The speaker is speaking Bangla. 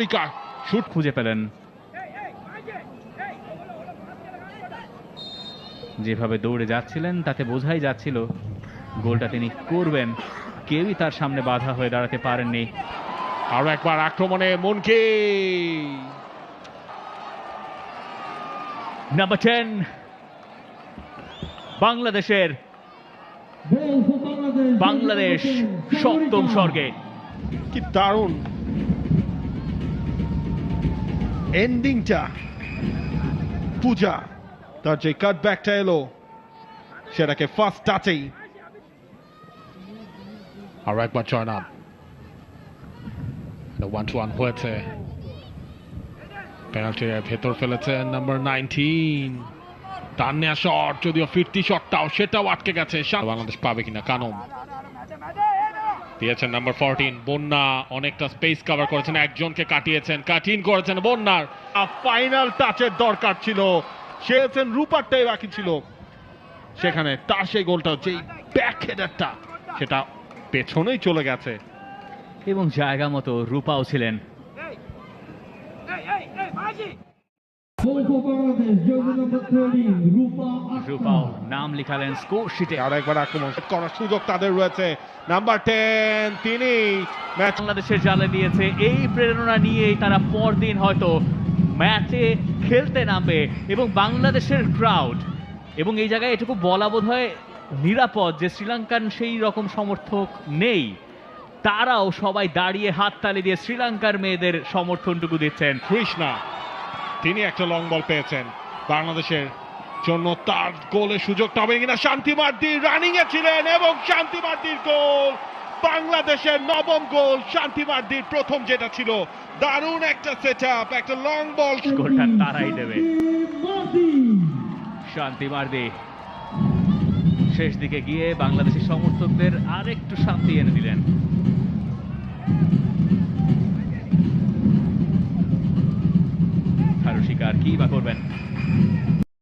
আফ্রিকা শুট খুঁজে পেলেন। যেভাবে দৌড়ে যাচ্ছিলেন তাতে বোঝাই যাচ্ছিল গোলটা তিনি করবেন। কেউই তার সামনে বাধা হয়ে দাঁড়াতে পারেননি। আরও একবার আক্রমণে মনকে। নাম্বার টেন বাংলাদেশের বাংলাদেশ সপ্তম স্বর্গে। কি দারুণ। এন্ডিংটা পূজা, তার যে কাটব্যাকটা এলো, সেটাকে ফার্স্ট টাচেই আরও একবার join up one two one হয়েছে। পেনাল্টির ভেতর ফেলেছেন নাম্বার নাইনটিন টান নেওয়া শট যদিও ফিরতি শটটাও সেটাও আটকে গেছে। বাংলাদেশ পাবে কিনা কানম দিয়েছেন নাম্বার ফোরটিন বন্যা অনেকটা স্পেস কভার করেছেন একজনকে কাটিয়েছেন কাটিন করেছেন বন্যার। ফাইনাল টাচের দরকার ছিল। সেছেন রুপারটাই বাকি ছিল। সেখানে তার সেই গোলটা হচ্ছে ব্যাক হেডারটা সেটা পেছনেই চলে গেছে। এবং জায়গা মতো রূপাও ছিলেন। রূপাও নাম লিখালেন স্কোর শিটে আরও একবার আক্রমণ করার সুযোগ তাদের রয়েছে নাম্বার টেন তিনি ম্যাচ বাংলাদেশের জালে দিয়েছে এই প্রেরণা নিয়েই তারা পরদিন হয়তো ম্যাচে খেলতে নামবে এবং বাংলাদেশের ক্রাউড এবং এই জায়গায় এটুকু বলা বোধ হয় নিরাপদ যে শ্রীলঙ্কান সেই রকম সমর্থক নেই। তারাও সবাই দাঁড়িয়ে হাততালি দিয়ে শ্রীলঙ্কার মেয়েদের সমর্থনটুকু দিচ্ছেন। কৃষ্ণা। তিনি একটা লং বল পেয়েছেন। বাংলাদেশের জন্য তার গোলের সুযোগটা হবে কিনা শান্তি মার্দি রানিং এ ছিলেন এবং শান্তি মার্দির গোল বাংলাদেশের নবম গোল শান্তি মার্দির প্রথম যেটা ছিল। দারুণ একটা সেট একটা লং বল গোলটা তারাই দেবে. শান্তি মার্দি। শেষ দিকে গিয়ে বাংলাদেশি সমর্থকদের আরেকটু শান্তি এনে দিলেন। কি বা করবেন।